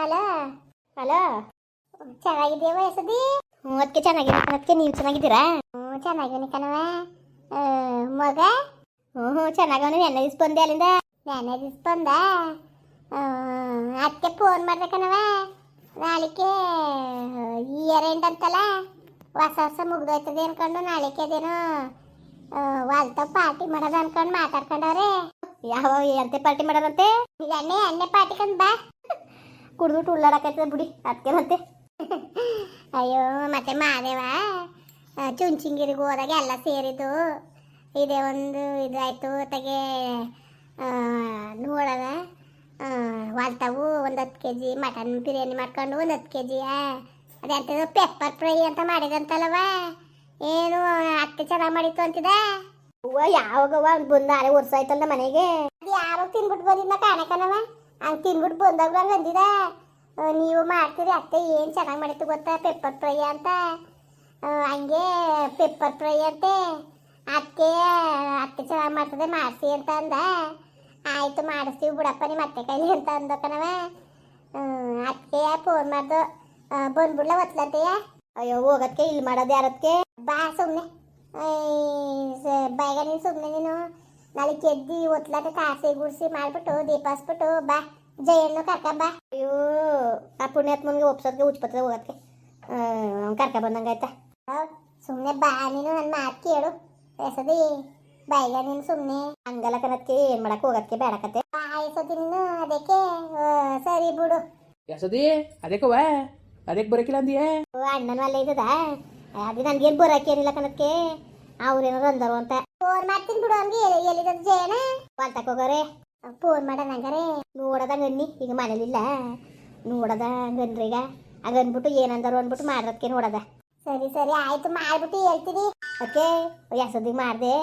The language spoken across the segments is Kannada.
ಹಲೋ? ಹಲೋ? ಚೆನ್ನಾಗಿದೆಯಾ ಯಸದಿ ಅದಕ್ಕೆ ಚೆನ್ನಾಗಿದೆ ಅದಕ್ಕೆ ನೀವು ಚೆನ್ನಾಗಿದ್ದೀರಾ? ಹ್ಞೂ, ಚೆನ್ನಾಗಿದ್ದೀನಿ ಕಣವ ಮಗ? ಹ್ಞೂ ಹ್ಞೂ, ಚೆನ್ನಾಗವನು. ನೆನ್ನೆ ದಿವ್ಸ ಬಂದೆ ಅಲ್ಲಿಂದ? ನೆನ್ನೆ ದಿವ್ಸ ಅದಕ್ಕೆ ಫೋನ್ ಮಾಡ್ದೆ ಕಣವ ನಾಳಿಕೆ ಇಯರ್ ಎಂಡ್ ಅಂತಲ್ಲ? ಹೊಸ ಹೊಸ ಮುಗ್ದೋಯ್ತದೆ ಅನ್ಕೊಂಡು ನಾಳಿಕೆದೇನೋ ವಾಲ್ತ ಪಾರ್ಟಿ ಮಾಡೋದು ಅನ್ಕೊಂಡು ಮಾತಾಡ್ಕೊಂಡವ್ರೆ. ಯಾವ, ಎಂತೆ ಪಾರ್ಟಿ ಮಾಡೋದಂತೆ? ಎಣ್ಣೆ ಎಣ್ಣೆ ಪಾರ್ಟಿ ಕಂದ ಬಾ. ಕುಡ್ದು ಉಳ್ಳಾಡಕೈತದ ಬಿಡಿ. ಅದಕ್ಕೆ ಮತ್ತೆ. ಅಯ್ಯೋ ಮತ್ತೆ ಮಾದೇವ ಚುಂಚಿಂಗಿರಿಗೆ ಹೋದಾಗ ಎಲ್ಲ ಸೇರಿದ್ದು. ಇದೇ ಒಂದು ಇದಾಯಿತು ತೆಗೆ ನೋಡದ ವಾಲ್ತಾವು ಒಂದು ಹತ್ತು ಕೆ ಜಿ ಮಟನ್ ಬಿರಿಯಾನಿ ಮಾಡ್ಕೊಂಡು ಒಂದು ಹತ್ತು ಕೆ ಜಿಯ ಅದೆಂತದು ಪೆಪ್ಪರ್ ಫ್ರೈ ಅಂತ ಮಾಡಿದಂತಲ್ಲವ. ಏನು ಅತ್ತೆ ಚೆನ್ನಾಗಿ ಮಾಡಿತ್ತು ಅಂತಿದ ಹೂವ ಯಾವಾಗ ಬಂದ ಅರೆ ವರ್ಷ ಆಯ್ತಲ್ಲ ಮನೆಗೆ. ಅದು ಯಾರೋ ತಿನ್ಬಿಟ್ಟು ಬಂದಿದ್ದ ಕಾಣಕನವ. ಹಂಗೆ ತಿನ್ಬಿಟ್ಟು ಬಂದಾಗ ಅಂದಿದ. ನೀವು ಮಾಡ್ತೀರಿ ಅತ್ತೆ, ಏನು ಚೆನ್ನಾಗಿ ಮಾಡಿತ್ತು ಗೊತ್ತಾ? ಪೆಪ್ಪರ್ ಫ್ರೈ ಅಂತ. ಹಂಗೆ ಪೆಪ್ಪರ್ ಫ್ರೈ ಅಂತೆ. ಅತ್ತೆ ಅತ್ತೆ ಚೆನ್ನಾಗಿ ಮಾಡ್ತದೆ, ಮಾಡಿಸಿ ಅಂತ ಅಂದ. ಆಯ್ತು, ಮಾಡಿಸ್ತೀವಿ ಬಿಡಪ್ಪ ನಿಮ್ಮ ಅತ್ತೆ ಕೈಲಿ ಅಂತ ಅಂದ ಕಣವ ಅತ್ತೆ ಫೋನ್ ಮಾಡ್ದು. ಬಂದ್ಬಿಡ್ಲ ಒತ್ಲತ್ತೆಯ? ಅಯ್ಯೋ ಹೋಗೋದಕ್ಕೆ ಇಲ್ಲಿ ಮಾಡೋದು ಯಾರದಕ್ಕೆ ಬಾ ಸುಮ್ಮನೆ ಬೇಗ ನೀನು ಸುಮ್ಮನೆ ನೀನು. ನಾಳೆ ಕೆದ್ದಿ ಒತ್ಲಾಟ ಕಾಸಿ ಗುಡಿಸಿ ಮಾಡ್ಬಿಟ್ಟು ದೀಪ ಹಚ್ಬಿಟ್ಟು ಬಾ. ಜಯಣ್ಣು ಕರ್ಕ ಬಾ. ಅಯ್ಯೋ ಆ ಪುಣ್ಯಾತ್ಮನ್ಗೆ ಒಪ್ಸೋದ್ಗೆ ಉಚ್ಪತ್ರ ಹೋಗೋದಕ್ಕೆ ಅವ್ನು ಕರ್ಕ ಬಂದಂಗಾಯ್ತಾ ಸುಮ್ಮನೆ ಬಾ ನೀನು ನನ್ನ ಮಾತು ಕೇಳು. ಎಸದಿ ಬೈಗ ನೀನು ಸುಮ್ಮನೆ ಹಂಗಲ್ಲ ಕನಕ್ಕೆ ಏನು ಮಾಡಕ್ಕೆ ಹೋಗೋದಕ್ಕೆ ಬೇಡಕತ್ತೆ ಆಯ್ಸದಿ ನೀನು ಅದಕ್ಕೆ ಸರಿ ಬಿಡು. ಯಸದಿ ಅದಕ್ಕವ ಅದಕ್ಕೆ ಬರಕಿಲ್ಲ ಅಂದಿಯೇ? ಅಣ್ಣನ ಅಲ್ಲೇ ಇದ್ದದ? ಅದು ನನ್ಗೇನು ಬರೋಕೇನಿಲ್ಲ ಕಣಕ್ಕೆ ಅವ್ರೇನಾರು ಅಂದರು ಅಂತ. ಫೋನ್ ಮಾಡ್ತೀನಿ ಬಿಡು ಅವ್ನಿಗೆ ಎಲ್ಲಿ ಜಯನ ಹೊಲ್ತಕ್ ಹೋಗೋರೆ? ಫೋನ್ ಮಾಡೋಣ ಹಂಗಾರೆ. ನೋಡದ ಗನ್ನಿ ಈಗ ಮನೇಲಿಲ್ಲ ನೋಡದ ಗನ್ರೀಗ ಆಗ ಅಂದ್ಬಿಟ್ಟು ಏನಂದರು ಅಂದ್ಬಿಟ್ಟು ಮಾಡ್ರದಕ್ಕೆ ನೋಡದ. ಸರಿ ಸರಿ. ಆಯ್ತು ಮಾಡ್ಬಿಟ್ಟು ಹೇಳ್ತೀನಿ. ಓಕೆ? ಯಾಸದಿಗೆ ಮಾಡಿದೆ?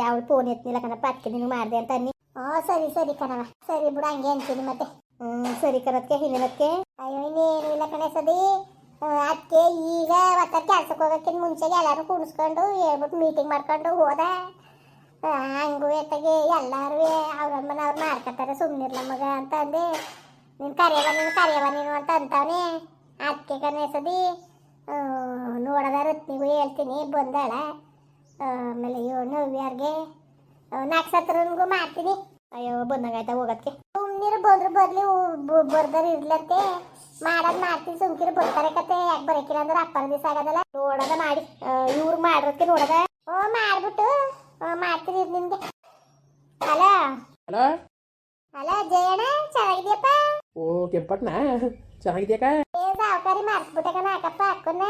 ಯಾವ ಫೋನ್ ಎತ್ತಿನಿಲ್ಲ ಕಣಪ್ಪ. ಅದಕ್ಕೆ ನಿನಗೆ ಮಾಡಿದೆ ಅಂತ ಅನ್ನಿ. ಹ್ಞೂ ಸರಿ ಸರಿ ಕಣವ ಸರಿ ಬಿಡು ಹಂಗೆ ಅಂತೀನಿ ಮತ್ತೆ. ಹ್ಞೂ ಸರಿ ಕಣಕ್ಕೆ ಇನ್ನೇನಕ್ಕೆ ಅಯ್ಯೋ ಇನ್ನೇನು ಇಲ್ಲ ಕಣೆ ಸದಿ ಅದಕ್ಕೆ ಈಗ ಒತ್ತ ಕೆಲ್ಸಕ್ಕೆ ಹೋಗೋಕ್ಕಿಂತ ಮುಂಚೆಗೆ ಎಲ್ಲರೂ ಕುಣಿಸ್ಕೊಂಡು ಹೇಳ್ಬಿಟ್ಟು ಮೀಟಿಂಗ್ ಮಾಡ್ಕೊಂಡು ಹೋದ. ಹಂಗು ಎತ್ತಗೆ ಎಲ್ಲರೂ ಅವ್ರಮ್ಮನ ಅವ್ರು ಮಾಡ್ಕೊತಾರೆ ಸುಮ್ಮನಿರ್ಲ ಮಗ ಅಂತ ಅಂದೆ. ನೀನು ಕರೆಯವ ನೀನು ಕರೆಯವ ನೀನು ಅಂತ ಅಂತವನೆ. ಅದಕ್ಕೆ ಕಣಸದಿ ನೋಡದ ರತ್ನಿಗೂ ಹೇಳ್ತೀನಿ, ಬಂದಾಳ. ಆಮೇಲೆ ಅಯ್ಯೋ, ನವ್ಯಾರ್ಗೆ ನಕ್ಷತ್ರನಿಗೂ ಮಾಡ್ತೀನಿ. ಅಯ್ಯೋ, ಬಂದಂಗಾಯ್ತಾ ಹೋಗೋದಕ್ಕೆ ಸುಮ್ಮನಿರು ಬಂದ್ರು ಬರ್ಲಿ ಬರ್ದಾರ ಇರ್ಲಂತೆ. ಮಾಡೋದ್ ಮಾಡ್ತೀನಿ ಸುಮ್ಕಿರಿ ಬರ್ತಾರೆ ಕತೆ ಯಾಕೆ ಬರಕಿಲ್ಲ ಅಂದ್ರೆ ಅಪ್ಪನ ದಿವಸ ಆಗದಲ್ಲ. ನೋಡದ ಮಾಡಿ ಇವ್ರು ಮಾಡೋದಕ್ಕೆ ನೋಡದ. ಓ ಮಾಡ್ಬಿಟ್ಟು ಮಾಡ್ತೀನಿ ನಿನ್ಗೆ ಹಲೋ ಅಲ? ಹಲೋ ಜಯಣ್ಣ ಚೆನ್ನಾಗಿದ್ಯಪ್ಪ? ಓ ಕೆಂಪಣ್ಣ ಚೆನ್ನಾಗಿದ್ಯಾಕ ಏ ಸಾವುಕಾರಿ ಮರ್ಸ್ಬಿಟ್ಟೆ ನಾಕಪ್ಪ ಹಾಕಪ್ಪ ಹಾಕೋಣ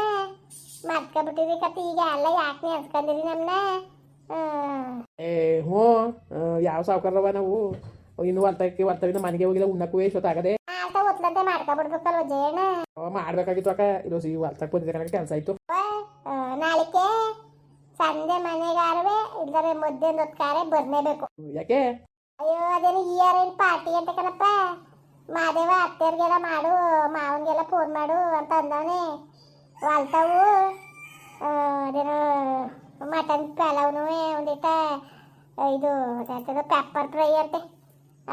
ಮರ್ಸ್ಕೊಬಿಟ್ಟಿರಿ ಕತೆ ಈಗ ಎಲ್ಲ ಯಾಕೆ ನೆನ್ಸ್ಕೊಂಡಿರಿ ನಮ್ಮನ್ನ ಏ ಹ್ಞೂ ಯಾವ ಸಾವುಕಾರವ ನಾವು? ಇನ್ನು ಹೊಲ್ತಕ್ಕೆ ಹೊಲ್ತವಿನ ಮನೆಗೆ ಹೋಗಿಲ್ಲ ಉಣ್ಣಕ್ಕೂ ಎಷ್ಟೊತ್ತಾಗದೆ? ಆಟ ಒತ್ಲಂತೆ ಮಾಡ್ಕೊಬಿಡ್ಬೇಕಲ್ವ ಜಯಣ್ಣ ಮಾಡ್ಬೇಕಾಗಿತ್ತು ಅಕ್ಕ. ಇದು ಸಿ ಹೊಲ್ತಕ್ಕೆ ಬಂದಿದ್ದೆ ಕಣಕ್ಕೆ ಕೆಲಸ ಆಯ್ತು. ನಾಳಿಕೆ ಸಂಜೆ ಮನೆಗಾರವೇ ಇಲ್ಲದ್ರೆ ಮಧ್ಯಾಹ್ನ ಹೊತ್ಕಾರೆ ಬರ್ನೇಬೇಕು ಯಾಕೆ? ಅಯ್ಯೋ ಅದೇನು ಇಯರ್ ಎಂಡ್ ಪಾರ್ಟಿ ಅಂತ ಕಣಪ್ಪ. ಮಾದೇವ ಅತ್ತೆಯರ್ಗೆಲ್ಲ ಮಾಡು ಮಾವನ್ಗೆಲ್ಲ ಫೋನ್ ಮಾಡು ಅಂತ ಅಂದವನೆ ವಾಲ್ತಾವು ಆ, ಅದೇನೋ ಮಟನ್ ಪಲಾವ್ನು ಒಂದಿಟ್ಟ ಇದು ಪೆಪ್ಪರ್ ಫ್ರೈ ಅಂತೆ.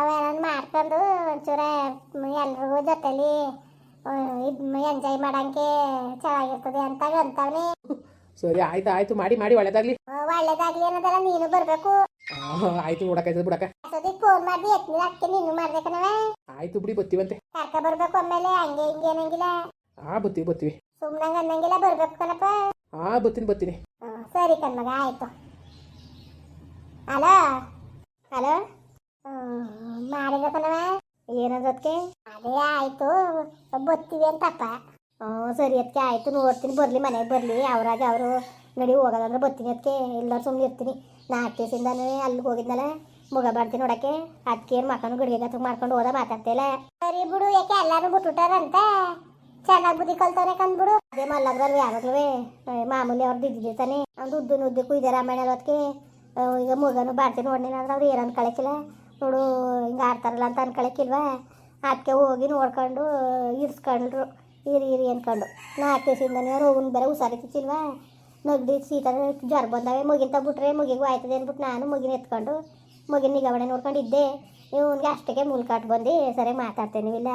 ಅವೇನೊಂದು ಮಾಡ್ಕೊಂಡು ಒಂಚೂರ ಎಲ್ರಿಗೂ ಜೊತೆಲಿ ಇದು ಎಂಜಾಯ್ ಮಾಡಂಗೆ ಚೆನ್ನಾಗಿರ್ತದೆ ಅಂತ ಅಂತವನೆ. ಸರಿ ಆಯ್ತು ಆಯ್ತು ಮಾಡಿ ಮಾಡಿ ಒಳ್ಳೇದಾಗ್ಲಿ. ಒಳ್ಳೇದಾಗ್ಲಿ ಅನ್ನೋದಲ್ಲ ನೀನು ಬರ್ಬೇಕು. ಆಯ್ತು ಬಿಡಕ್ಕ ಅಸೋದಿಗೆ ಫೋನ್ ಮಾಡಿ ಎತ್ನಿಲ್ಲ ಅದಕ್ಕೆ ನೀನು ಮಾಡ್ಬೇಕನವ ಆಯ್ತು ಬಿಡಿ ಬತ್ತೀವಂತೆ. ಕರ್ಕ ಬರ್ಬೇಕು ಆಮೇಲೆ ಹಂಗೆ ಹಿಂಗೆ ಅನ್ನಂಗಿಲ್ಲ. ಆ ಬತ್ತೀವಿ ಬತ್ತೀವಿ ಸುಮ್ಮನೆ ಅನ್ನಂಗಿಲ್ಲ ಬರ್ಬೇಕು ಕಣಪ್ಪ. ಆ ಬತ್ತೀನಿ ಬತ್ತೀನಿ. ಸರಿ ಕಣ್ಮಗ ಆಯ್ತು. ಹಲೋ ಹಲೋ ಮಾಡಿದ ಕಣವ ಏನದಕ್ಕೆ ಅದೇ ಆಯ್ತು. ಬತ್ತೀವಿ ಅಂತಪ್ಪ. ಸರಿ ಅದಕ್ಕೆ ಆಯ್ತು. ನೋಡ್ತೀನಿ, ಬರಲಿ, ಮನೆಗೆ ಬರಲಿ. ಅವರಾಗ ಅವರು ನಡಿ ಹೋಗೋದಂದ್ರೆ ಬರ್ತೀನಿ ಅದಕ್ಕೆ ಎಲ್ಲರೂ ಸುಮ್ಮನೆ ಇರ್ತೀನಿ. ನಾಟ್ಯಸಿಂದಾನು ಅಲ್ಲಿ ಹೋಗಿದ್ನಲ್ಲ, ಮುಗ ಬಾಡ್ತೀನಿ ನೋಡಕ್ಕೆ. ಅದಕ್ಕೆ ಏನು ಮಕ್ಕಳು ಗಡಿಗೆ ಗತ್ರ ಮಾಡ್ಕೊಂಡು ಹೋದ ಮಾತಾಡ್ತಿಲ್ಲ ಸರಿ ಬಿಡು, ಯಾಕೆ ಎಲ್ಲರೂ ಅಂತ ಚೆನ್ನಾಗಿ ಬುದ್ಧಿ ಕಲ್ತವ್ರೆ ಕಂದ್ಬಿಡು. ಅದೇ ಮಲ್ಲಗ್ರಲ್ಲಿ ಯಾವಾಗಲೂ ಮಾಮೂಲಿ ಅವ್ರದ್ದು ಇದ್ದಿರ್ತಾನೆ ಅವ್ನು ಉದ್ದು ಉದ್ದು ಕುಯ್ದೆ ರಾಮಾಯಣ ಅದಕ್ಕೆ ಈಗ ಮುಗನು ಬಾಡ್ತೀನಿ ನೋಡ್ನಿ ಅಂದ್ರೆ ಅವ್ರು ಏನಂತ ಕಳಕಿಲ್ಲ ನೋಡು, ಹಿಂಗೆ ಆಡ್ತಾರಲ್ಲ ಅಂತ ಅನ್ಕೊಳಕ್ಕಿಲ್ವಾ ಅದಕ್ಕೆ ಹೋಗಿ ನೋಡ್ಕೊಂಡು, ಇರ್ಸ್ಕೊಂಡ್ರು. ಇರಿ ಇರಿ ಅಂದ್ಕೊಂಡು ನಾಲ್ಕು ದಿವಸದಿಂದನೇ ರೋಗನ ಬೇರೆ ಹುಷಾರಿತ್ತಿಲ್ವಾ ನಗ್ದಿ ಶೀತ ಜ್ವರ ಬಂದಾವೆ ಮುಗಿನ ತಗ್ಬಿಟ್ರೆ ಮುಗಿಗೂ ಆಯ್ತದೆ ಅಂದ್ಬಿಟ್ಟು ನಾನು ಮುಗಿನ ಎತ್ಕೊಂಡು, ಮಗಿನ ನಿಗಾವಣೆ ನೋಡ್ಕೊಂಡಿದ್ದೆ. ಇವನಿಗೆ ಅಷ್ಟಕ್ಕೆ ಮುಲ್ಕಾಟ್ ಬಂದು, ಸರಿ ಮಾತಾಡ್ತೇನೆ ಇಲ್ಲ.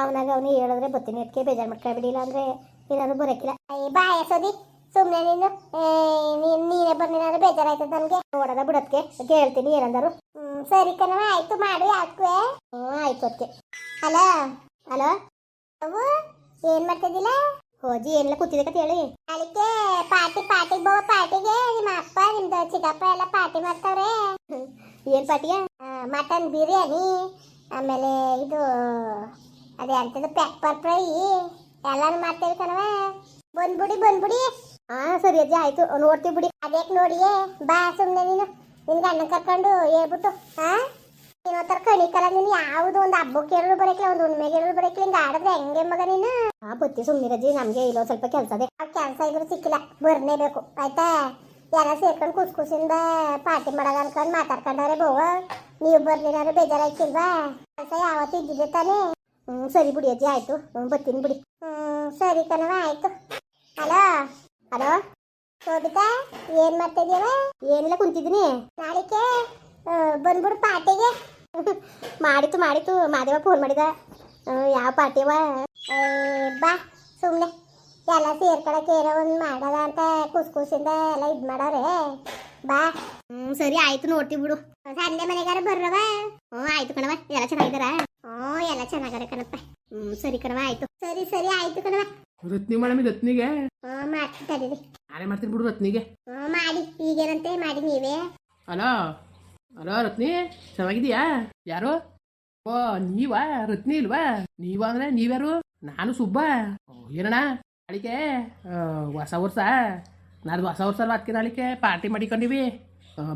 ಅವನಾಗ ಅವನು ಹೇಳಿದ್ರೆ ಬತ್ತೀನಿ ಅದಕ್ಕೆ ಬೇಜಾರು ಮಾಡ್ಕೊಂಡ್ಬಿಡಿಲ್ಲ ಅಂದರೆ ಏನಾದ್ರು ಬರೋಕ್ಕಿಲ್ಲ. ಬಾಯ, ಸೋದಿ. ಸುಮ್ಮನೆ ನೀನು ನೀನ್ ಬಂದಿನಾದ್ರೆ ಬೇಜಾರಾಯ್ತದ ನನಗೆ. ಓಡದ ಬಿಡೋದಕ್ಕೆ ಕೇಳ್ತೀನಿ ಏನಂದರು. ಸರಿ ಕಣವ ಆಯ್ತು ಮಾಡಿ, ಯಾಕೆ? ಹ್ಞೂ ಆಯ್ತು ಅದಕ್ಕೆ ಹಲೋ ಹಲೋ ಅವು, ಏನು ಮಾಡ್ತಿದ್ದಿಲ್ಲ? ಹೋಜಿ ಏನೆಲ್ಲ ಕೂತಿದ್ದಕ್ಕೆ ಕತೆ ಹೇಳಿ. ಅದಕ್ಕೆ ಪಾರ್ಟಿ ಪಾರ್ಟಿಗೆ ಬೋ, ಪಾರ್ಟಿಗೆ, ನಿಮ್ಮ ಅಪ್ಪ, ನಿಮ್ದು ಚಿಕ್ಕಪ್ಪ ಎಲ್ಲ ಪಾರ್ಟಿ ಮಾಡ್ತಾವ್ರೆ. ಏನು ಪಾರ್ಟಿಯ ಮಟನ್ ಬಿರಿಯಾನಿ, ಆಮೇಲೆ ಇದು, ಅದೇ ಅಂತದ ಪೆಪ್ಪರ್ ಫ್ರೈ ಎಲ್ಲಾನು ಮಾಡ್ತೇವೆ ಕಣವ ಬಂದ್ಬಿಡಿ ಬಂದ್ಬಿಡಿ. ಹಾ ಸರಿ ಅಜ್ಜಿ ಆಯ್ತು. ನೋಡ್ತೀವಿ ಬಿಡಿ. ಅದ್ಯಾಕೆ ನೋಡಿಯೇ? ಬಾ ಸುಮ್ಮನೆ ನೀನು. ನಿನ್ ಅಣ್ಣ ಕರ್ಕೊಂಡು ಹೇಳ್ಬಿಟ್ಟು ಹಾ ನೀನು ತರ ಕಣಿಕಲ್ಲ ನೀನು. ಯಾವುದು ಒಂದು ಹಬ್ಬಕ್ಕೆ ಎರಡು ಬರಕಿಲ್ಲ ಒಂದು ಹುಣ್ಮೆಗೆ ಎರಡು ಬರಕಿಲ್ಲ ಹಿಂಗೆ ಆಡಿದ್ರೆ ಹೆಂಗೆ ಮಗ ನೀನು? ಹಾ ಬತ್ತಿ ಸುಮ್ಮನಿರಜ್ಜಿ ನಮಗೆ ಇಲ್ಲೋ ಸ್ವಲ್ಪ ಕೆಲಸ ಇದೆ. ಆ ಕೆಲಸ ಇದ್ರು ಸಿಕ್ಕಿಲ್ಲ. ಬರ್ನೇಬೇಕು ಆಯ್ತಾ? ಯಾರ ಸೇರ್ಕೊಂಡು ಕುಸ್ ಕುಸಿಂದ ಪಾರ್ಟಿ ಮಾಡೋದು ಅನ್ಕೊಂಡು ಮಾತಾಡ್ಕೊಂಡವ್ರೆ ಬೋವ ನೀವು ಬರ್ಲಿನಾರು ಬೇಜಾರಾಯ್ತಿಲ್ವಾ? ಕೆಲಸ ಯಾವತ್ತು ಇದ್ದಿದೆ ತಾನೇ? ಹ್ಞೂ ಸರಿ ಬಿಡಿ ಅಜ್ಜಿ ಆಯಿತು. ಹ್ಞೂ ಬರ್ತೀನಿ ಬಿಡಿ. ಹ್ಞೂ ಸರಿ ಕಣವ ಆಯ್ತು. ಹಲೋ? ಹಲೋ? ಶೋಭಿತಾ ಏನ್ ಮಾಡ್ತಾ ಇದೀಯವ ಏನಿಲ್ಲ ಕುಂತಿದ್ದೀನಿ. ನಾಳಿಕೆ ಬಂದ್ಬಿಡು ಪಾರ್ಟಿಗೆ. ಮಾಡಿತು ಮಾಡಿತು. ಮಾದೇವ ಫೋನ್ ಮಾಡಿದ. ಯಾವ ಪಾರ್ಟಿವ? ಬಾ ಸುಮ್ಮನೆ ಎಲ್ಲ ಸೇರ್ಕೊಳಕ್ಕೆ ಏನೋ ಒಂದು ಮಾಡದ ಅಂತ ಕುಸ್ ಕುಸಿಂದ ಎಲ್ಲ ಇದು ಮಾಡವ್ರೆ. ಬಾ. ಹ್ಞೂ ಸರಿ ಆಯ್ತು ನೋಡ್ತೀವಿ ಬಿಡು. ಸಂಜೆ ಮನೆಗಾರ ಬರ್ರವ? ಹ್ಞೂ ಆಯ್ತು ಕಣವ ಎಲ್ಲ ಚೆನ್ನಾಗಿದಾರ ಹ್ಞೂ ಎಲ್ಲ ಚೆನ್ನಾಗಾರ ಕಣಪ್ಪ. ಹ್ಮ್ ಸರಿ ಕಣವ ಆಯ್ತು. ಸರಿ ಸರಿ ಆಯ್ತು ಕಣವ ರತ್ನಿ ಮಾಡಮಿ ರತ್ನಿಗೆ? ತಡೀರಿ ನಾನೇ ಮಾಡ್ತೀನಿ ಬಿಡು ರತ್ನಿಗೆ. ಹ್ಮ್ ಮಾಡಿ. ಈಗೇನಂತೆ ಮಾಡಿ ನೀವೇ? ಹಲೋ ಅಲೋ ರತ್ನಿ ಚೆನ್ನಾಗಿದೀಯಾ ಯಾರು? ಓ ನೀವಾ? ರತ್ನಿ ಇಲ್ವಾ? ನೀವ ಅಂದ್ರೆ ನೀವ್ಯಾರು? ನಾನು ಸುಬ್ಬ. ಓ, ಏನಣ್ಣ? ಆ, ಹೊಸ ವರ್ಷ. ನಾಡ್ದು ಹೊಸ ವರ್ಷ ಅಲ್ವಾ ಅದಕ್ಕೆ ನಾಳಿಕೆ? ಪಾರ್ಟಿ ಮಾಡಿಕೊಂಡಿವಿ.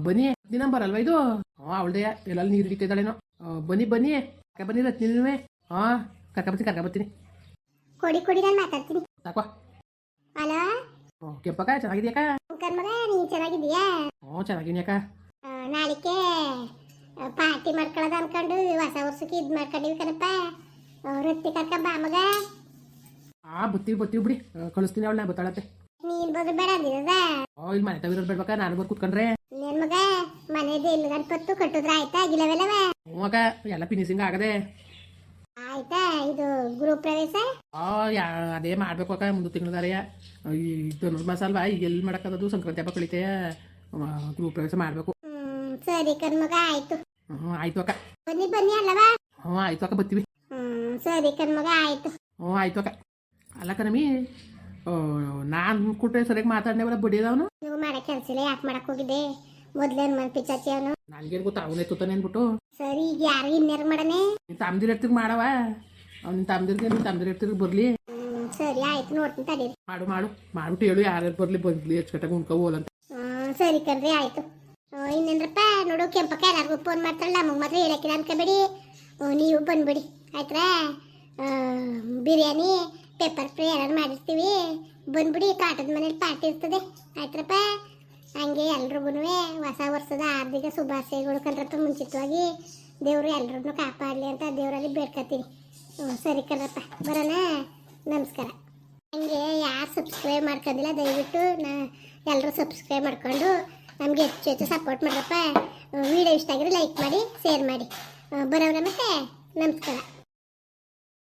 ಬನ್ನಿ. ರತ್ನಿ ನಂಬರ್ ಅಲ್ವಾ ಇದು? ಹ್ಞೂ ಅವಳದೇ ಎಲ್ಲ ನೀರು ಹಿಡಿತಿದ್ದಾಳೇನೋ ಬನ್ನಿ ಬನ್ನಿ. ಕರ್ಕ ಬನ್ನಿ ರತ್ನಿ ನೀವೇ ಹಾಂ ಕರ್ಕ ಬರ್ತೀನಿ ಕರ್ಕ ಬರ್ತೀನಿ ಕೊಡಿ ಕೊಡಿ ನಾನು ಮಾತಾಡ್ತೀನಿ. ಸಾಕು. ಹಲೋ ಹ್ಞೂ ಕೆಂಪಕ್ಕ ಚೆನ್ನಾಗಿದ್ಯಾಕ ಕರ್ಮಗ ಮಗ ಚೆನ್ನಾಗಿದ್ಯಾ ಹ್ಞೂ ಚೆನ್ನಾಗಿದ್ದೀನಿ ಆ, ನಾಳಿಕೆ ಪಾರ್ಟಿ ಮಾಡ್ಕೊಳ್ಳೋದು ಅನ್ಕೊಂಡು ಹೊಸ ವರ್ಷಕ್ಕೆ ಇದು ಮಾಡ್ಕೊಂಡಿವಿ ಕಣಪ್ಪ. ರೊಟ್ಟಿ ಕರ್ಕ ಬಾ ಮಗ. ಆ ಬತ್ತೀವಿ ಬತ್ತೀವಿ ಬಿಡಿ. ಕಳಿಸ್ತೀನಿ ಅವಳನ್ನ ಬತ್ತಾಳತ್ತೆ. ನೀನ್ ಬಂದು ಬೇಡ ಅಂದಿರದ ಓ ಇಲ್ಲಿ ಮನೆ ತವಿರೋದು ಬೇಡ್ಬೇಕಾ ನಾನು ಬಂದು ಕುತ್ಕೊಂಡ್ರೆ. ನಿನ್ ಮಗ ಮನೆದು ಇಲ್ಲ ಗಣಪತ್ತು ಕಟ್ಟಿದ್ರೆ ಆಯ್ತಾ? ಗಿಲವೆಲ್ಲವ ಅಕ್ಕ ಎಲ್ಲ ಫಿನಿಶಿಂಗ್ ಆಗದೆ? ಆಯ್ತಾ ಇದು ಗೃಹ ಪ್ರವೇಶ? ಆ ಅದೇ ಮಾಡ್ಬೇಕು ಅಕ್ಕ ಮುಂದೆ ತಿಂಗಳದಾರೆಯ ಈ ಧನುರ್ಮಾಸ ಅಲ್ವಾ ಎಲ್ಲಿ ಮಾಡೋಕ್ಕದು ಸಂಕ್ರಾಂತಿ ಹಬ್ಬ ಕಳಿತೆ. ಗ್ರೂಪ್ ಪ್ರವೇಶ ಮಾಡಬೇಕು. ಸರಿ ಕಣ್ಮಗ ಆಯ್ತು. ಹ್ಞೂ ಆಯ್ತು ಅಕ್ಕ. ಬನ್ನಿ ಬನ್ನಿ ಅಲ್ಲವಾ? ಹ್ಞೂ ಆಯ್ತು ಅಕ್ಕ ಬರ್ತೀವಿ. ಹ್ಞೂ ಸರಿ ಕಣ್ಮಗ ಆಯ್ತು. ಹ್ಞೂ ಆಯ್ತು ಅಕ್ಕ. ಅಲ್ಲ ಕಣಮಿ ನಾನು ಕೊಟ್ಟರೆ ಸರಿಯಾಗಿ ಮಾತಾಡ್ನೇವಲ್ಲ ಬಡಿಯದವನು ನೀವು ಮಾಡಕ್ ಕೆಲ್ಸ ಇಲ್ಲ ಯಾಕೆ ಮಾಡಕ್ ಹೋಗಿದ್ದೆ? ಮೊದ್ಲೇನ್ ಮನ್ ಪಿಚಾಚಿ ಅವನು? ನನ್ಗೇನ್ ಗೊತ್ತ ಅವನೇ ತುತ್ತಾನೆ ಅಂದ್ಬಿಟ್ಟು. ಸರಿ ಈಗ ಯಾರು ಇನ್ಯಾರು ಮಾಡನೆ? ನೀನು ತಮ್ದಿರ ಇರ್ತಿಗ್ ಮಾಡವ. ಅವ್ನ ತಮ್ದಿರ್ಗೆ ಬರ್ಲಿ ತಮ್ದಿರ ಇರ್ತಿಗೆ ಬರ್ಲಿ. ಹ್ಮ್ ಸರಿ ಆಯ್ತು ನೋಡ್ತೀನಿ ತಡೀರಿ. ಮಾಡು ಮಾಡು. ಮಾಡ್ಬಿಟ್ಟು ಹೇಳು ಯಾರ್ಯಾರು ಬರ್ಲಿ ಬಂದ್ಲಿ ಅಚ್ಚುಕಟ್ಟಾಗಿ ಉಣ್ಕೊ ಹೋಲಂತ ಹ್ಮ್ ಸರಿ ಕಣ್ರಿ ಆಯ್ತು. ಹ್ಮ್, ಇನ್ನೇನ್ರಪ್ಪ? ನೋಡು ಕೆಂಪಕ್ಕ ಎಲ್ಲಾರ್ಗು ಫೋನ್ ಮಾಡ್ತಾರಲ್ಲ ನಮಗೆ ಮಾತ್ರ ಹೇಳಕ್ಕಿಲ್ಲ ಅನ್ಕೋಬೇಡಿ. ಹ್ಮ್, ನೀವು ಬಂದ್ಬಿಡಿ. ಆಯ್ತಾ ಬಿರಿಯಾನಿ ಪೆಪ್ಪರ್ ಫ್ರೈ ಏನಾರು ಮಾಡಿರ್ತೀವಿ. ಬಂದ್ಬಿಡಿ ತಾಟದ ಮನೇಲಿ ಪಾರ್ಟಿ ಇರ್ತದೆ. ಆಯ್ತ್ರಪ್ಪ? ಹಂಗೆ ಎಲ್ರಿಗೂ ಹೊಸ ವರ್ಷದ ಆರ್ಥಿಕ ಶುಭಾಶಯಗಳು ಕಣ್ರಪ್ಪ ಮುಂಚಿತವಾಗಿ. ದೇವರು ಎಲ್ರನ್ನೂ ಕಾಪಾಡಲಿ ಅಂತ ದೇವರಲ್ಲಿ ಬೇಡ್ಕೊತೀನಿ ಸರಿ ಕಣ್ರಪ್ಪ, ಬರೋಣ? ನಮಸ್ಕಾರ. ಹಂಗೆ ಯಾರು ಸಬ್ಸ್ಕ್ರೈಬ್ ಮಾಡ್ಕೊಂಡಿಲ್ಲ ದಯವಿಟ್ಟು ನಾ ಎಲ್ಲರೂ ಸಬ್ಸ್ಕ್ರೈಬ್ ಮಾಡ್ಕೊಂಡು ನಮಗೆ ಹೆಚ್ಚು ಹೆಚ್ಚು ಸಪೋರ್ಟ್ ಮಾಡ್ರಪ್ಪ. ವಿಡಿಯೋ ಇಷ್ಟ ಆಗಿದ್ರೆ ಲೈಕ್ ಮಾಡಿ ಶೇರ್ ಮಾಡಿ. ಬರೋಣ ಮತ್ತೆ? ನಮಸ್ಕಾರ.